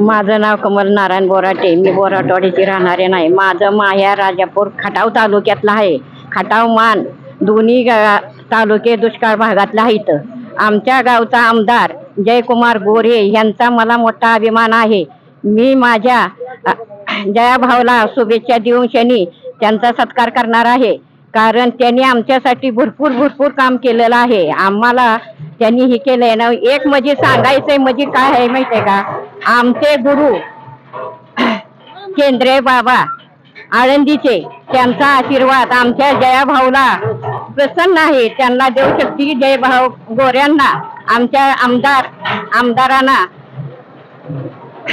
माझं नाव कमल नारायण बोराटे. मी बोराटवाडीची राहणारे नाही. माझं माया राजापूर खटाव तालुक्यातलं आहे. खटाव मान दोन्ही गा- तालुके दुष्काळ भागातला इथं. आमच्या गावचा आमदार जयकुमार गोरे यांचा मला मोठा अभिमान आहे. मी माझ्या जया जयाभाऊला शुभेच्छा देऊन शनी त्यांचा सत्कार करणार आहे. कारण त्यांनी आमच्यासाठी भरपूर भरपूर काम केलेलं आहे. आम्हाला त्यांनी हे केलंय ना एक म्हणजे सांगायचंय म्हणजे काय आहे माहितीये का? आमचे गुरु केंद्रे बाबा आळंदीचे त्यांचा आशीर्वाद आमच्या जयाभाऊला प्रसन्न आहे. त्यांना देऊ शकते जयभाऊ गोऱ्यांना आमच्या आमदार आमदारांना.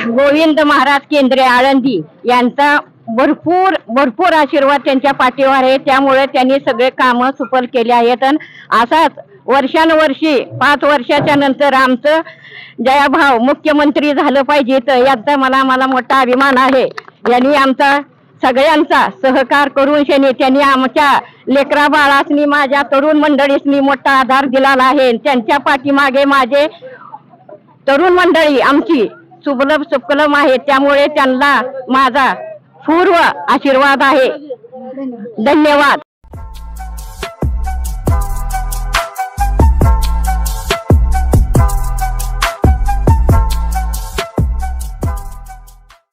गोविंद महाराज केंद्रे आळंदी यांचा भरपूर भरपूर आशीर्वाद त्यांच्या पाठीवर आहे. त्यामुळे त्यांनी सगळे कामं सुफल केले आहेत. आणि असाच वर्षानुवर्षी पाच वर्षाच्या नंतर आमचं जयाभाव मुख्यमंत्री झालं पाहिजे. तर याचा मला मला मोठा अभिमान आहे. यांनी आमचा सगळ्यांचा सहकार करून शनी त्यांनी आमच्या लेकरा बाळासनी माझ्या तरुण मंडळीसनी मोठा आधार दिलेला आहे. त्यांच्या पाठीमागे माझे तरुण मंडळी आमची सुबलभ सुकलम आहे त्यामुळे त्यांना माझा पूर्व आशीर्वाद आहे. धन्यवाद.